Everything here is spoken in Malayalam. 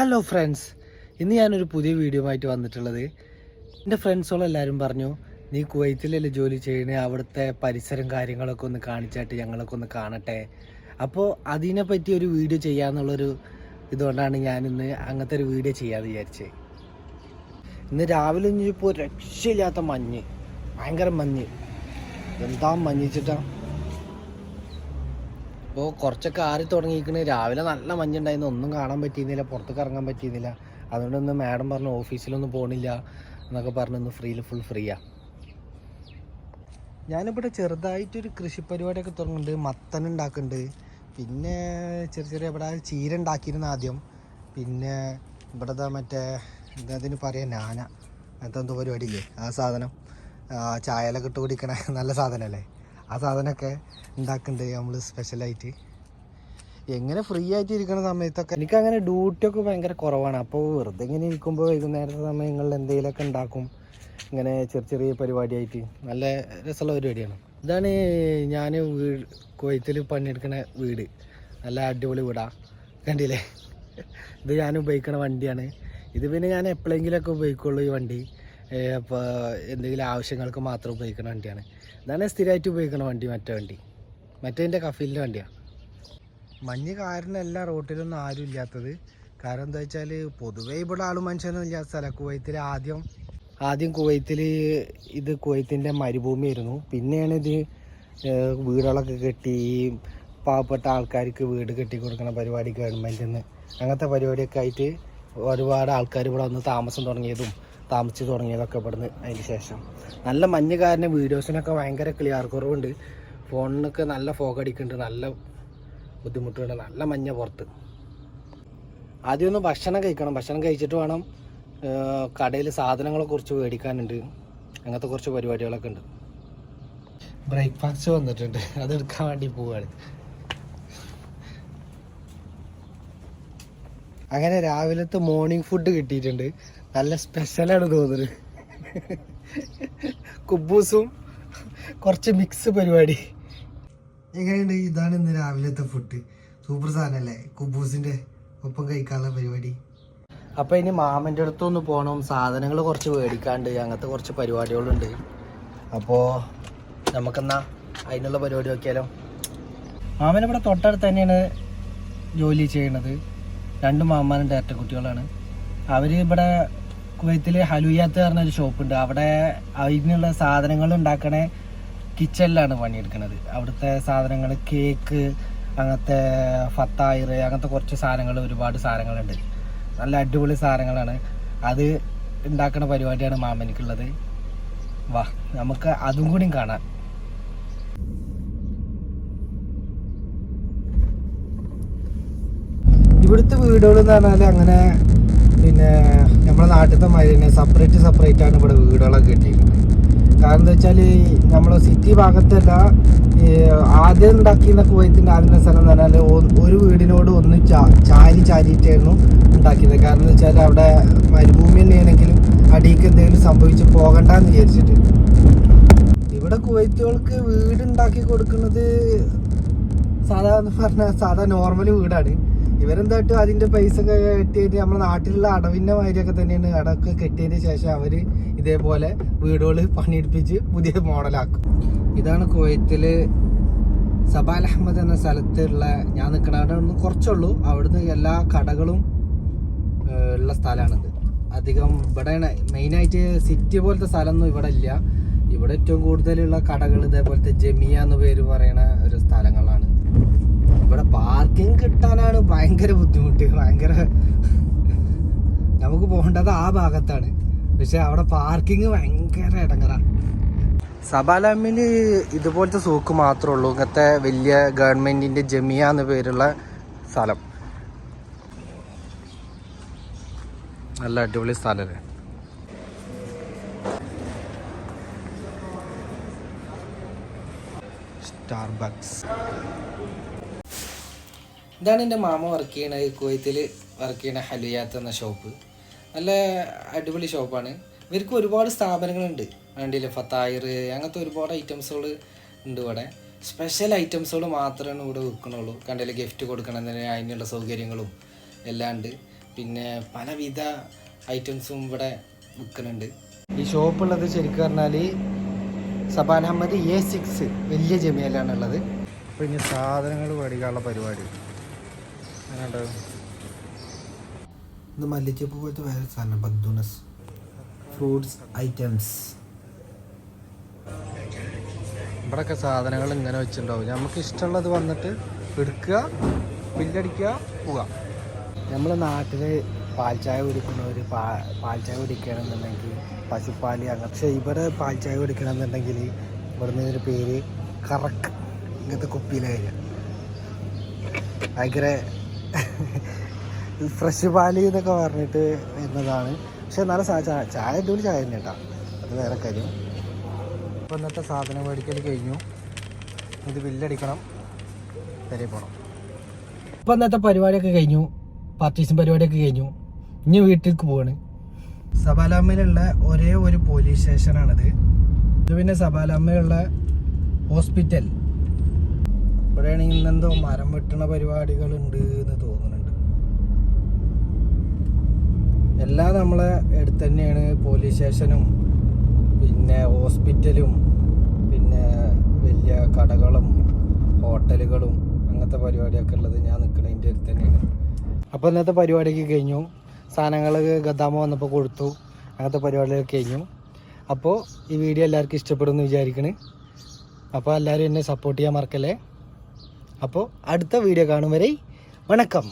ഹലോ ഫ്രണ്ട്സ് ഇന്ന് ഞാനൊരു പുതിയ വീഡിയോ ആയിട്ട് വന്നിട്ടുള്ളത്. എന്റെ ഫ്രണ്ട്സുകളെല്ലാവരും പറഞ്ഞു നീ കുവൈത്തിലല്ലേ ജോലി ചെയ്യണേ? അവിടുത്തെ പരിസരം കാര്യങ്ങളൊക്കെ ഒന്ന് കാണിച്ചായിട്ട് ഞങ്ങളൊക്കെ ഒന്ന് കാണട്ടെ. അപ്പോൾ അതിനെ പറ്റി ഒരു വീഡിയോ ചെയ്യാന്നുള്ളൊരു ഇതുകൊണ്ടാണ് ഞാനിന്ന് അങ്ങനത്തെ ഒരു വീഡിയോ ചെയ്യാമെന്ന് വിചാരിച്ചത് ഇന്ന് രാവിലെ ഇപ്പോൾ രക്ഷയില്ലാത്ത മഞ്ഞ്. ഭയങ്കര മഞ്ഞ്. എന്താ മഞ്ഞിച്ചിട്ടാ ഇപ്പോൾ കുറച്ചൊക്കെ ആറി തുടങ്ങിയിരിക്കണ്. രാവിലെ നല്ല മഞ്ഞുണ്ടായിരുന്നു. ഒന്നും കാണാൻ പറ്റിയിരുന്നില്ല. പുറത്തേക്ക് ഇറങ്ങാൻ പറ്റിയിരുന്നില്ല. അതുകൊണ്ട് ഒന്ന് മാഡം പറഞ്ഞു ഓഫീസിലൊന്നും പോകണില്ല എന്നൊക്കെ പറഞ്ഞു ഒന്ന് ഫ്രീയിൽ ഫുൾ ഫ്രീയാ ഞാനിവിടെ ചെറുതായിട്ടൊരു കൃഷി പരിപാടിയൊക്കെ തുടങ്ങുന്നുണ്ട്. മത്തൻ ഉണ്ടാക്കുന്നുണ്ട്. പിന്നെ ചെറിയ ചെറിയ ഇവിടെ ചീര ഉണ്ടാക്കിയിരുന്നു ആദ്യം. പിന്നെ ഇവിടുത്തെ മറ്റേ എന്താ അതിന് പറയാ? നാന. അങ്ങനത്തെ എന്തോ പരിപാടി ഇല്ലേ ആ സാധനം. ചായയിലൊക്കെ ഇട്ട് കുടിക്കണ നല്ല സാധനമല്ലേ ആ സാധനമൊക്കെ ഉണ്ടാക്കുന്നുണ്ട് നമ്മൾ സ്പെഷ്യലായിട്ട് എങ്ങനെ ഫ്രീ ആയിട്ട് ഇരിക്കുന്ന സമയത്തൊക്കെ? എനിക്ക് അങ്ങനെ ഡ്യൂട്ടി ഒക്കെ ഭയങ്കര കുറവാണ്. അപ്പോൾ വെറുതെ ഇങ്ങനെ ഇരിക്കുമ്പോൾ വൈകുന്നേരത്തെ സമയങ്ങളിൽ എന്തെങ്കിലുമൊക്കെ ഉണ്ടാക്കും. ഇങ്ങനെ ചെറിയ ചെറിയ പരിപാടിയായിട്ട്. നല്ല രസമുള്ള പരിപാടിയാണ്. ഇതാണ് ഞാൻ വീട് കൊയ്ത്തിൽ പണിയെടുക്കുന്ന വീട്. നല്ല അടിപൊളി വീടാ. കണ്ടില്ലേ? ഇത് ഞാൻ ഉപയോഗിക്കുന്ന വണ്ടിയാണ്. ഇത് പിന്നെ ഞാൻ എപ്പോഴെങ്കിലുമൊക്കെ ഉപയോഗിക്കുള്ളൂ ഈ വണ്ടി. അപ്പോൾ എന്തെങ്കിലും ആവശ്യങ്ങൾക്ക് മാത്രം ഉപയോഗിക്കുന്ന വണ്ടിയാണ്. ഇതാണ് സ്ഥിരമായിട്ട് ഉപയോഗിക്കുന്ന വണ്ടി മറ്റേ വണ്ടി. മറ്റേതിന്റെ കഫീലിന്റെ വണ്ടിയാണ് മഞ്ഞ് കാരണമല്ല റോട്ടിലൊന്നും ആരും ഇല്ലാത്തത്. കാരണം എന്താ വെച്ചാൽ പൊതുവേ ഇവിടെ ആളും മനുഷ്യനൊന്നും ഇല്ലാത്ത സ്ഥലം. കുവൈത്തിൽ ആദ്യം ആദ്യം കുവൈത്തിൽ ഇത് കുവൈത്തിന്റെ മരുഭൂമിയായിരുന്നു. പിന്നെയാണ് ഇത് വീടുകളൊക്കെ കെട്ടി പാവപ്പെട്ട ആൾക്കാർക്ക് വീട് കെട്ടി കൊടുക്കുന്ന പരിപാടി ഗവൺമെന്റിൽ നിന്ന് അങ്ങനത്തെ പരിപാടിയൊക്കെ ആയിട്ട് ഒരുപാട് ആൾക്കാർ ഇവിടെ വന്ന് താമസം തുടങ്ങിയതും താമസിച്ച് തുടങ്ങിയതൊക്കെ ഇവിടുന്ന് അതിന് ശേഷം. നല്ല മഞ്ഞ് കാരണം വീഡിയോസിനൊക്കെ ഭയങ്കര ക്ലിയർ കുറവുണ്ട്. ഫോണിനൊക്കെ നല്ല ഫോഗ് അടിക്കുന്നുണ്ട് നല്ല ബുദ്ധിമുട്ടുണ്ട് നല്ല മഞ്ഞ പുറത്ത്. ആദ്യമൊന്ന് ഭക്ഷണം കഴിക്കണം. ഭക്ഷണം കഴിച്ചിട്ട് വേണം കടയിൽ സാധനങ്ങളെ കുറിച്ച് മേടിക്കാനുണ്ട്. അങ്ങനത്തെ കുറച്ച് പരിപാടികളൊക്കെ ഉണ്ട്. ബ്രേക്ക്ഫാസ്റ്റ് വന്നിട്ടുണ്ട്. അത് എടുക്കാൻ വേണ്ടി പോവാണ്. അങ്ങനെ രാവിലത്തെ മോർണിംഗ് ഫുഡ് കിട്ടിയിട്ടുണ്ട്. നല്ല സ്പെഷ്യലാണ് തോന്നുന്നത് കുബൂസും കുറച്ച് മിക്സ് പരിപാടി. എങ്ങനെയുണ്ട് ഇതാണ് ഇന്ന് രാവിലത്തെ ഫുഡ് സൂപ്പർ സാധനല്ലേ? കുബൂസിന്റെ ഒപ്പം കഴിക്കാനുള്ള പരിപാടി. അപ്പൊ ഇനി മാമന്റെ അടുത്തൊന്ന് പോകണം സാധനങ്ങൾ കുറച്ച് മേടിക്കാണ്ട്. അങ്ങനത്തെ കുറച്ച് പരിപാടികളുണ്ട്. അപ്പോ നമുക്കെന്നാ അതിനുള്ള പരിപാടി നോക്കിയാലോ? മാമൻ ഇവിടെ തൊട്ടടുത്ത് തന്നെയാണ് ജോലി ചെയ്യണത്. രണ്ട് മാമാനും ഡയറക്ടർ കുട്ടികളാണ്. അവർ ഇവിടെ കുവൈത്തിൽ ഹലുയാത്ത് പറഞ്ഞൊരു ഷോപ്പുണ്ട് അവിടെ അതിനുള്ള സാധനങ്ങൾ ഉണ്ടാക്കണേ കിച്ചണിലാണ് പണിയെടുക്കുന്നത്. അവിടുത്തെ സാധനങ്ങൾ കേക്ക് അങ്ങനത്തെ ഫത്തായിറ് അങ്ങനത്തെ കുറച്ച് സാധനങ്ങൾ ഒരുപാട് സാധനങ്ങളുണ്ട്. നല്ല അടിപൊളി സാധനങ്ങളാണ്. അത് ഉണ്ടാക്കുന്ന പരിപാടിയാണ് മാമനിക്കുള്ളത്. വാ നമുക്ക് അതും കൂടി കാണാം. ഇവിടുത്തെ വീടുകൾ എന്ന് പറഞ്ഞാൽ അങ്ങനെ പിന്നെ നമ്മുടെ നാട്ടിലത്തെ മാതിരി തന്നെ സെപ്പറേറ്റ് സെപ്പറേറ്റ് ആണ് ഇവിടെ വീടുകളൊക്കെ കിട്ടിയിരിക്കുന്നത് കാരണം എന്താ വെച്ചാൽ നമ്മൾ സിറ്റി ഭാഗത്തല്ല ആദ്യം ഉണ്ടാക്കിയിരുന്ന കുവൈത്തിന്റെ ആദ്യത്തെ സ്ഥലം എന്ന് പറഞ്ഞാൽ ഒരു വീടിനോട് ഒന്ന് ചാരി ചാരിയിട്ടായിരുന്നു ഉണ്ടാക്കിയത്. കാരണം എന്താ വെച്ചാൽ അവിടെ മരുഭൂമി തന്നെയാണെങ്കിലും അടിക്ക് എന്തെങ്കിലും സംഭവിച്ച് പോകണ്ടെന്ന് വിചാരിച്ചിട്ട്. ഇവിടെ കുവൈത്തുകൾക്ക് വീടുണ്ടാക്കി കൊടുക്കുന്നത് സാധാരണ പറഞ്ഞ സാധാ നോർമൽ വീടാണ്. ഇവരെന്തായിട്ട് അതിന്റെ പൈസ ഒക്കെ കെട്ടിയിട്ട് നമ്മുടെ നാട്ടിലുള്ള അടവിന്റെ മാതിരിയൊക്കെ തന്നെയാണ് അടവൊക്കെ കെട്ടിയതിന് ശേഷം അവർ ഇതേപോലെ വീടുകൾ പണിയെടുപ്പിച്ച് പുതിയ മോഡലാക്കും. ഇതാണ് കുവൈത്തിൽ സബാൽ അഹമ്മദ് എന്ന സ്ഥലത്തുള്ള ഞാൻ നിൽക്കണ അവിടെ നിന്ന് കുറച്ചുള്ളൂ. അവിടുന്ന് എല്ലാ കടകളും ഉള്ള സ്ഥലമാണിത് അധികം ഇവിടെ മെയിനായിട്ട് സിറ്റി പോലത്തെ സ്ഥലമൊന്നും ഇവിടെ ഇല്ല. ഇവിടെ ഏറ്റവും കൂടുതലുള്ള കടകൾ ഇതേപോലത്തെ ജമിയ എന്ന് പേര് പറയുന്ന ഒരു സ്ഥലങ്ങളാണ്. ഇവിടെ പാർക്കിംഗ് കിട്ടാനാണ് ഭയങ്കര ബുദ്ധിമുട്ട് ഭയങ്കര നമുക്ക് പോകേണ്ടത് ആ ഭാഗത്താണ്. പക്ഷെ അവിടെ പാർക്കിംഗ് ഭയങ്കര ഇടങ്ങറ. സബാലാമിൽ ഇതുപോലത്തെ സൂക്ക് മാത്രമേ ഉള്ളൂ. ഇങ്ങനത്തെ വലിയ ഗവൺമെന്റിന്റെ ജമിയ എന്ന പേരുള്ള സ്ഥലം. നല്ല അടിപൊളി സ്ഥലമല്ലേ സ്റ്റാർബക്സ് ഇതാണ് എന്റെ മാമ വർക്ക് ചെയ്യണ കുവൈത്തിൽ വർക്ക് ചെയ്യണ ഹലിയാത്ത് എന്ന ഷോപ്പ് നല്ല അടിപൊളി ഷോപ്പാണ് ഇവർക്ക് ഒരുപാട് സ്ഥാപനങ്ങളുണ്ട്. വേണ്ടിയില്ല ഫത്തായിർ അങ്ങനത്തെ ഒരുപാട് ഐറ്റംസുകൾ ഉണ്ട് ഇവിടെ. സ്പെഷ്യൽ ഐറ്റംസുകൾ മാത്രമാണ് ഇവിടെ വിൽക്കണുള്ളൂ. കണ്ടില്ല ഗിഫ്റ്റ് കൊടുക്കണമെന്ന് അതിനുള്ള സൗകര്യങ്ങളും എല്ലാം ഉണ്ട്. പിന്നെ പലവിധ ഐറ്റംസും ഇവിടെ വിൽക്കുന്നുണ്ട് ഈ ഷോപ്പുള്ളത് ശരിക്കും പറഞ്ഞാൽ സബാൻ അഹമ്മദ് എ സിക്സ് വലിയ ജമിയയിലാണ് ഉള്ളത് അപ്പോൾ ഇനി സാധനങ്ങൾ മേടിക്കാനുള്ള പരിപാടി. ഇത് മല്ലിച്ചപ്പ് പോലത്തെ വേറെ സാധനം ബദ്ദുനസ് ഫ്രൂട്ട്സ് ഐറ്റംസ്. ഇവിടെയൊക്കെ സാധനങ്ങൾ ഇങ്ങനെ വെച്ചിട്ടുണ്ടാവും. നമുക്ക് ഇഷ്ടമുള്ളത് വന്നിട്ട് എടുക്കുക ബില്ലടിക്കുക പോവുക. നമ്മൾ നാട്ടിൽ പാൽച്ചായ ചായ കുടിക്കുന്നവർ പാ പാൽ ചായ കുടിക്കണമെന്നുണ്ടെങ്കിൽ പശുപ്പാൽ അങ്ങനെ പക്ഷേ ഇവിടെ പാൽ ചായ കുടിക്കണമെന്നുണ്ടെങ്കിൽ ഇവിടുന്ന് ഇതിന്റെ പേര് കറക്ക് ഇങ്ങനത്തെ കുപ്പിയിലായിരിക്കും ഭയങ്കര ഫ്രഷ് പാൽ എന്നൊക്കെ പറഞ്ഞിട്ട് വരുന്നതാണ്. പക്ഷെ നല്ല ചായ ചായ അടിപൊളി ചായ തന്നെ കേട്ടോ. അത് വേറെ കാര്യം. അപ്പോൾ ഇന്നത്തെ സാധനം മേടിക്കൽ കഴിഞ്ഞു. ഇത് ബില്ലടിക്കണം വരെ പോകണം അപ്പോൾ ഇന്നത്തെ പരിപാടിയൊക്കെ കഴിഞ്ഞു. പാർട്ടീസും പരിപാടിയൊക്കെ കഴിഞ്ഞു. ഇനി വീട്ടിലേക്ക് പോവാണ്. സബാലാമ്മയിലുള്ള ഒരേ ഒരു പോലീസ് സ്റ്റേഷനാണിത് ഇത് പിന്നെ സബാലാമ്മയിലുള്ള ഹോസ്പിറ്റൽ ഇവിടെയാണെങ്കിൽ ഇന്നെന്തോ മരം വെട്ടണ പരിപാടികളുണ്ട് എന്ന് തോന്നുന്നുണ്ട്. എല്ലാം നമ്മളെ അടുത്ത് തന്നെയാണ് പോലീസ് സ്റ്റേഷനും പിന്നെ ഹോസ്പിറ്റലും പിന്നെ വലിയ കടകളും ഹോട്ടലുകളും അങ്ങനത്തെ പരിപാടിയൊക്കെ ഉള്ളത് ഞാൻ നിൽക്കണതിന്റെ അടുത്ത് തന്നെയാണ്. അപ്പോൾ ഇന്നത്തെ പരിപാടിയൊക്കെ കഴിഞ്ഞു. സാധനങ്ങൾ ഗദാമ വന്നപ്പോൾ കൊടുത്തു. അങ്ങനത്തെ പരിപാടികളൊക്കെ കഴിഞ്ഞു. അപ്പോൾ ഈ വീഡിയോ എല്ലാവർക്കും ഇഷ്ടപ്പെടുമെന്ന് വിചാരിക്കണ്. അപ്പോൾ എല്ലാവരും എന്നെ സപ്പോർട്ട് ചെയ്യാൻ മറക്കല്ലേ? അപ്പോൾ അടുത്ത വീഡിയോ കാണും വരെ വണക്കം